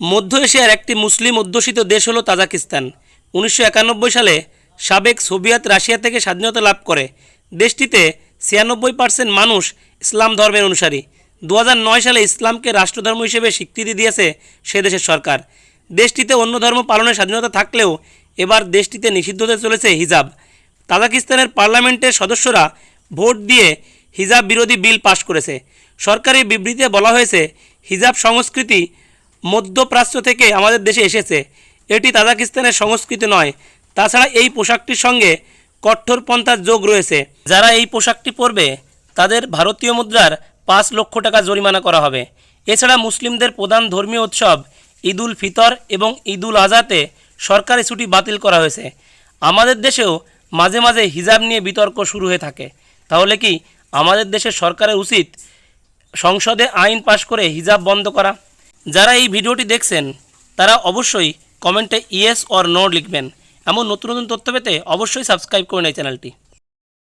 মধ্য এশিয়ার একটি মুসলিম অধ্যুষিত দেশ হলো তাজাকিস্তান। উনিশশো একানব্বই সালে সাবেক সোভিয়েত রাশিয়া থেকে স্বাধীনতা লাভ করে। দেশটিতে ছিয়ানব্বই পার্সেন্ট মানুষ ইসলাম ধর্মের অনুসারী। দু সালে ইসলামকে রাষ্ট্রধর্ম হিসেবে স্বীকৃতি দিয়েছে সে দেশের সরকার। দেশটিতে অন্য ধর্ম পালনের স্বাধীনতা থাকলেও এবার দেশটিতে নিষিদ্ধ হতে চলেছে হিজাব। তাজাকিস্তানের পার্লামেন্টের সদস্যরা ভোট দিয়ে হিজাব বিরোধী বিল পাশ করেছে। সরকারি বিবৃতিতে বলা হয়েছে, হিজাব সংস্কৃতি মধ্যপ্রাচ্য থেকে আমাদের দেশে এসেছে। এটি তাজাকিস্তানের সংস্কৃতি নয়। তাছাড়া এই পোশাকটির সঙ্গে কঠোরপন্থার যোগ রয়েছে। যারা এই পোশাকটি পরবে, তাদের ভারতীয় মুদ্রার পাঁচ লক্ষ টাকা জরিমানা করা হবে। এছাড়া মুসলিমদের প্রধান ধর্মীয় উৎসব ঈদুল ফিতর এবং ঈদুল আজহাতে সরকারি ছুটি বাতিল করা হয়েছে। আমাদের দেশেও মাঝে মাঝে হিজাব নিয়ে বিতর্ক শুরু হয়ে থাকে। তাহলে কি আমাদের দেশের সরকারের উচিত সংসদে আইন পাশ করে হিজাব বন্ধ করা? যারা এই ভিডিওটি দেখছেন, তারা অবশ্যই কমেন্টে ইয়েস অর নো লিখবেন। এমন নতুন নতুন তথ্য পেতে অবশ্যই সাবস্ক্রাইব করুন এই চ্যানেলটি।